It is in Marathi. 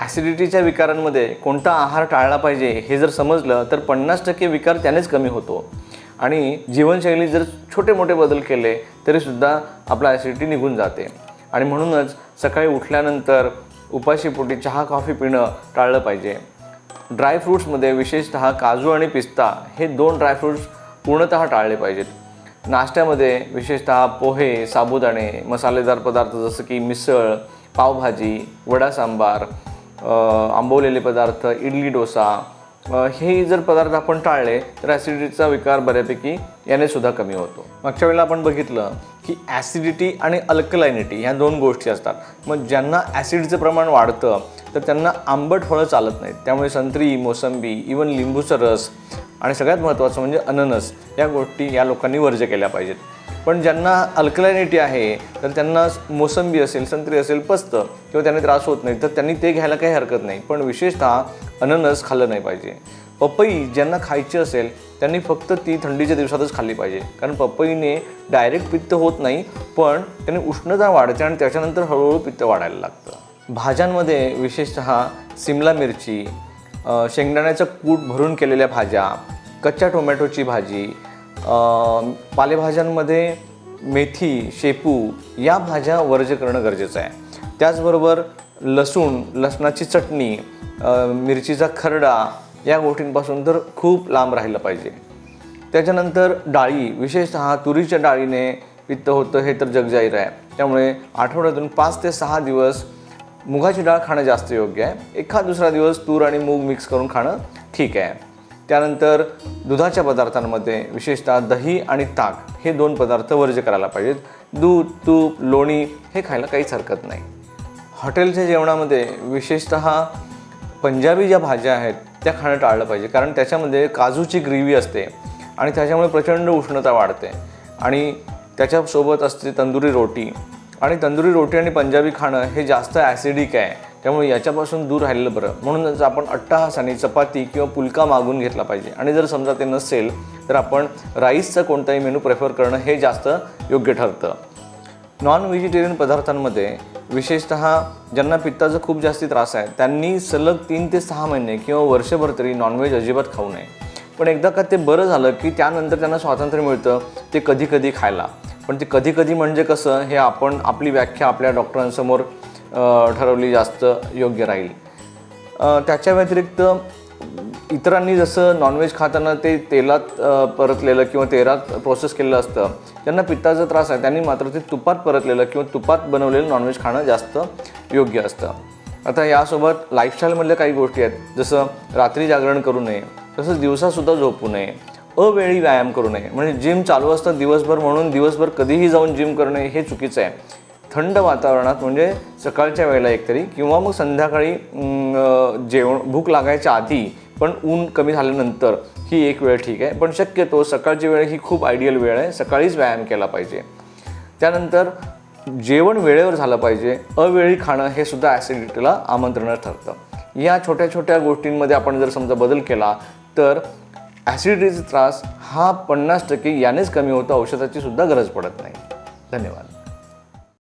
ॲसिडिटीच्या विकारांमध्ये कोणता आहार टाळला पाहिजे हे जर समजलं तर पन्नास टक्के विकार त्यानेच कमी होतो. आणि जीवनशैलीत जर छोटे मोठे बदल केले तरीसुद्धा आपला ॲसिडिटी निघून जाते. आणि म्हणूनच सकाळी उठल्यानंतर उपाशीपोटी चहा कॉफी पिणं टाळलं पाहिजे. ड्रायफ्रूट्समध्ये विशेषतः काजू आणि पिस्ता हे दोन ड्रायफ्रूट्स पूर्णतः टाळले पाहिजेत. नाश्त्यामध्ये विशेषतः पोहे साबुदाणे मसालेदार पदार्थ जसं की मिसळ पावभाजी वडा सांबार आंबवलेले पदार्थ इडली डोसा हे जर पदार्थ आपण टाळले तर ॲसिडिटीचा विकार बऱ्यापैकी याने सुद्धा कमी होतो. मागच्या वेळेला आपण बघितलं की ॲसिडिटी आणि अल्कलायनिटी ह्या दोन गोष्टी असतात. मग ज्यांना ॲसिडचं प्रमाण वाढतं तर त्यांना आंबट फळं चालत नाहीत. त्यामुळे संत्री मोसंबी इवन लिंबूचा रस आणि सगळ्यात महत्त्वाचं म्हणजे अननस या गोष्टी या लोकांनी वर्ज केल्या पाहिजेत. पण ज्यांना अल्कलायनिटी आहे तर त्यांना मोसंबी असेल संत्री असेल पचतं किंवा त्यांना त्रास होत नाही तर त्यांनी ते घ्यायला काही हरकत नाही. पण विशेषतः अननस खाल्लं नाही पाहिजे. पपई ज्यांना खायची असेल त्यांनी फक्त ती थंडीच्या दिवसातच खाल्ली पाहिजे. कारण पपईने डायरेक्ट पित्त होत नाही पण त्याने उष्णता वाढते आणि त्याच्यानंतर हळूहळू पित्त वाढायला लागतं. भाज्यांमध्ये विशेषतः सिमला मिरची शेंगदाण्याचं कूट भरून केलेल्या भाज्या कच्च्या टोमॅटोची भाजी पालेभाज्यांमध्ये मेथी शेपू या भाज्या वर्ज करणं गरजेचं आहे. त्याचबरोबर लसूण लसणाची चटणी मिरचीचा खरडा या गोष्टींपासून तर खूप लांब राहिलं पाहिजे. त्याच्यानंतर डाळी विशेषतः तुरीच्या डाळीने पित्त होतं हे तर जगजाहीर आहे. त्यामुळे आठवड्यातून पाच ते सहा दिवस मुगाची डाळ खाणं जास्त योग्य आहे. एखाद दुसरा दिवस तूर आणि मूग मिक्स करून खाणं ठीक आहे. त्यानंतर दुधाच्या पदार्थांमध्ये विशेषतः दही आणि ताक हे दोन पदार्थ वर्ज करायला पाहिजेत. दूध तूप लोणी हे खायला काहीच हरकत नाही. हॉटेलच्या जेवणामध्ये विशेषतः पंजाबी ज्या भाज्या आहेत त्या खाणं टाळलं पाहिजे. कारण त्याच्यामध्ये काजूची ग्रेव्ही असते आणि त्याच्यामुळे प्रचंड उष्णता वाढते. आणि त्याच्यासोबत असते तंदुरी रोटी. आणि तंदुरी रोटी आणि पंजाबी खाणं हे जास्त ॲसिडिक आहे. त्यामुळे याच्यापासून दूर राहिलेलं बरं. म्हणूनच आपण अट्टाहासाने चपाती किंवा पुलका मागून घेतला पाहिजे. आणि जर समजा ते नसेल तर आपण राईसचा कोणताही मेनू प्रेफर करणं हे जास्त योग्य ठरतं. नॉन व्हेजिटेरियन पदार्थांमध्ये विशेषतः ज्यांना पित्ताचा खूप जास्ती त्रास आहे त्यांनी सलग तीन ते सहा महिने किंवा वर्षभर तरी नॉनव्हेज अजिबात खाऊ नये. पण एकदा का ते बरं झालं की त्यानंतर त्यांना स्वातंत्र्य मिळतं ते कधी कधी खायला. पण ते कधी कधी म्हणजे कसं हे आपण आपली व्याख्या आपल्या डॉक्टरांसमोर ठरवली जास्त योग्य राहील. त्याच्या व्यतिरिक्त इतरांनी जसं नॉनव्हेज खाताना ते तेलात परतलेलं किंवा तेलात प्रोसेस केलेलं असतं ज्यांना पित्ताचा त्रास आहे. त्यांनी मात्र ते तुपात परतलेलं किंवा तुपात बनवलेलं नॉनव्हेज खाणं जास्त योग्य असतं. आता यासोबत लाईफस्टाईलमधल्या काही गोष्टी आहेत. जसं रात्री जागरण करू नये तसंच दिवसासुद्धा झोपू नये अवेळी व्यायाम करू नये. म्हणजे जिम चालू असतं दिवसभर म्हणून दिवसभर कधीही जाऊन जिम करणे हे चुकीचं आहे. थंड वातावरणात म्हणजे सकाळच्या वेळेला एकतरी किंवा मग संध्याकाळी जेवण भूक लागायच्या आधी पण ऊन कमी झाल्यानंतर ही एक वेळ ठीक आहे. पण शक्यतो सकाळची वेळ ही खूप आयडियल वेळ आहे. सकाळीच व्यायाम केला पाहिजे. त्यानंतर जेवण वेळेवर झालं पाहिजे. अवेळी खाणं हे सुद्धा ॲसिडिटीला आमंत्रण ठरतं. या छोट्या छोट्या गोष्टींमध्ये आपण जर समजा बदल केला तर ॲसिडिटीचा त्रास हा पन्नास टक्के यानेच कमी होतो. औषधाची सुद्धा गरज पडत नाही. धन्यवाद.